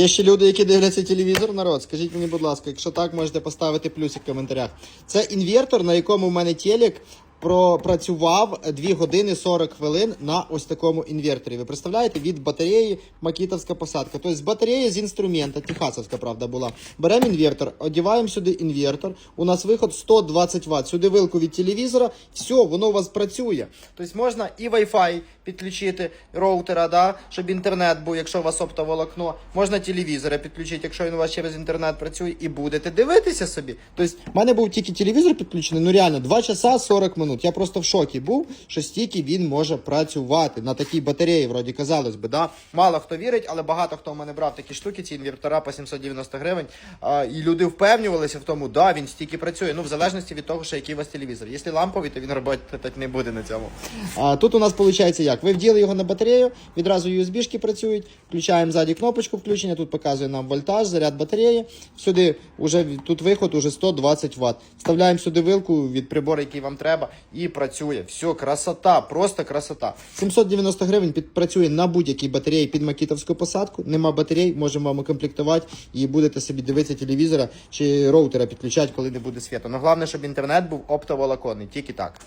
Є ще люди, які дивляться телевізор, народ. Скажіть мені, будь ласка, якщо так, можете поставити плюсик в коментарях. Це інвертор, на якому в мене телек пропрацював 2 години 40 хвилин на ось такому інверторі. Ви представляєте, від батареї макітовська посадка. Тобто з батареї з інструмента, техасовська, правда, була. Беремо інвертор, одіваємо сюди інвертор. У нас виход 120 Вт. Сюди вилку від телевізора, все, воно у вас працює. Тобто можна і Wi-Fi підключити роутера, да, щоб інтернет був, якщо у вас оптоволокно. Можна телевізора підключити, якщо він у вас через інтернет працює, і будете дивитися собі. Тобто, в мене був тільки телевізор підключений, ну реально 2 часа 40 минут. Я просто в шокі був, що стільки він може працювати на такій батареї, вроді казалось би, да. Мало хто вірить, але багато хто в мене брав такі штуки, ці інвертора по 790 гривень. А, і люди впевнювалися в тому, да, він стільки працює. Ну, в залежності від того, що який у вас телевізор. Якщо ламповий, то він роботи не буде на цьому. А тут у нас виходить як? Ви вділи його на батарею, відразу USB-шки працюють, включаємо ззаді кнопочку включення, тут показує нам вольтаж, заряд батареї. Сюди вже тут виход уже 120 Вт. Вставляємо сюди вилку від прибору, який вам треба, і працює. Все, красота, просто красота. 790 гривень підпрацює на будь-якій батареї під макітовську посадку. Нема батарей, можемо вам укомплектувати і будете собі дивитися телевізора чи роутера підключати, коли не буде світу. Ну головне, щоб інтернет був оптоволоконний, тільки так.